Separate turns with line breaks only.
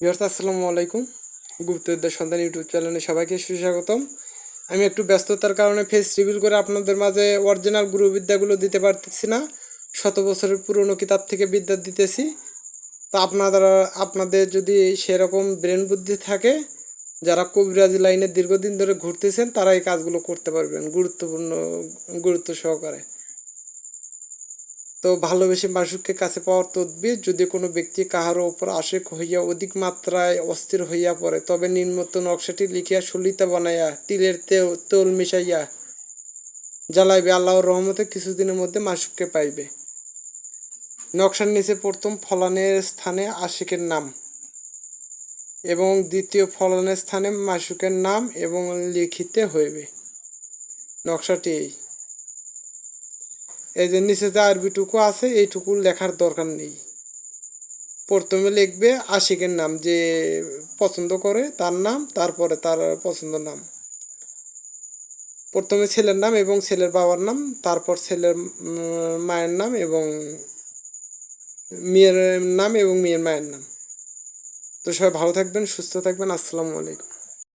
Viewers, আসসালামু আলাইকুম। গুপ্তবিদ্যার সন্ধান ইউটিউব চ্যানেলে সবাইকে সুস্বাগতম। আমি একটু ব্যস্ততার কারণে ফেস রিভিল করে আপনাদের মাঝে অরিজিনাল গুরুবিদ্যাগুলো দিতে পারতেছি না। শত বছরের পুরনো কিতাব থেকে বিদ্যা দিতেছি। তো আপনারা, আপনাদের যদি সেরকম ব্রেন বুদ্ধি থাকে, যারা কবিরাজি লাইনে দীর্ঘদিন ধরে ঘুরতেছেন, তারা এই কাজগুলো করতে পারবেন গুরুত্বপূর্ণ, গুরুত্ব সহকারে। তো ভালোবেসে মাসুককে কাছে পাওয়ার তদবির যদি কোনো ব্যক্তি কাহারও ওপর আশেক হইয়া অধিক মাত্রায় অস্থির হইয়া পড়ে, তবে নিম্নত নকশাটি লিখিয়া সলিতা বানাইয়া তিলের তেল, তোল মিশাইয়া জ্বালাইবে, আল্লাহর রহমতে কিছুদিনের মধ্যে মাসুককে পাইবে। নকশার নিচে প্রথম ফলানের স্থানে আশিকের নাম এবং দ্বিতীয় ফলনের স্থানে মাসুকের নাম এবং লিখিতে হইবে। নকশাটি এই। এই যে নিচে যে আরবিটুকু আছে, এইটুকু লেখার দরকার নেই। প্রথমে লিখবে আশিকের নাম, যে পছন্দ করে তার নাম, তারপরে তার পছন্দ নাম। প্রথমে ছেলের নাম এবং ছেলের বাবার নাম, তারপর ছেলের মায়ের নাম এবং মেয়ের নাম এবং মেয়ের মায়ের নাম। তো সবাই ভালো থাকবেন, সুস্থ থাকবেন, আসসালামু আলাইকুম।